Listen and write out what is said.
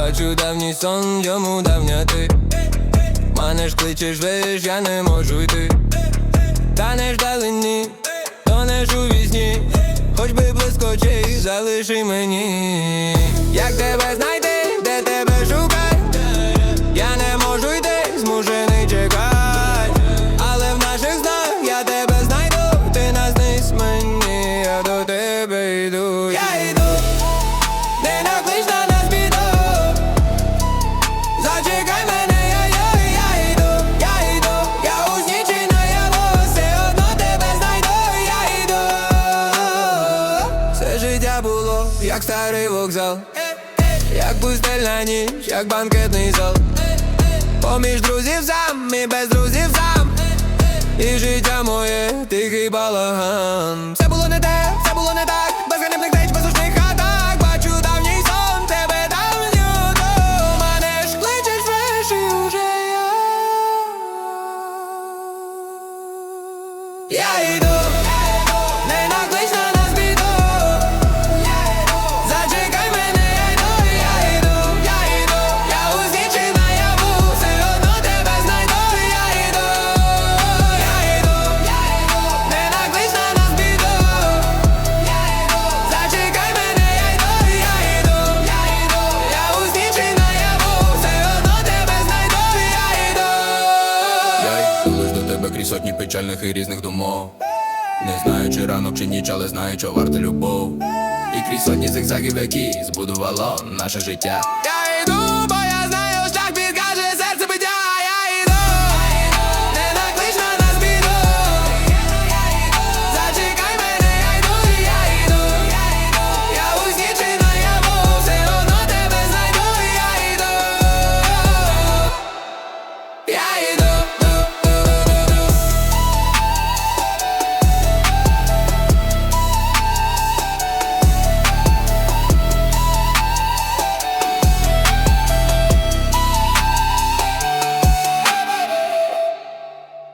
Бачу давній сон, йому давня ти. Манеш кличеш, виш, я не можу йти. Танеш далині, тонеш у вісні. Хоч би близько залиши мені. Як тебе Було, як старий вокзал, як пустельна ніч, як банкетний зал. Поміж друзів сам і без друзів сам. І життя моє, тихий балаган. Все було не те, все було не так, без ганебних теч, без ушних атак. Бачу давній сон, тебе давню до мене ж кличеш веш і уже я. Я йду, печальних і різних думок. Не знаю, чи ранок, чи ніч, але знаю, що варта любов. І крізь сотні зигзагів, які збудувало наше життя. Я йду,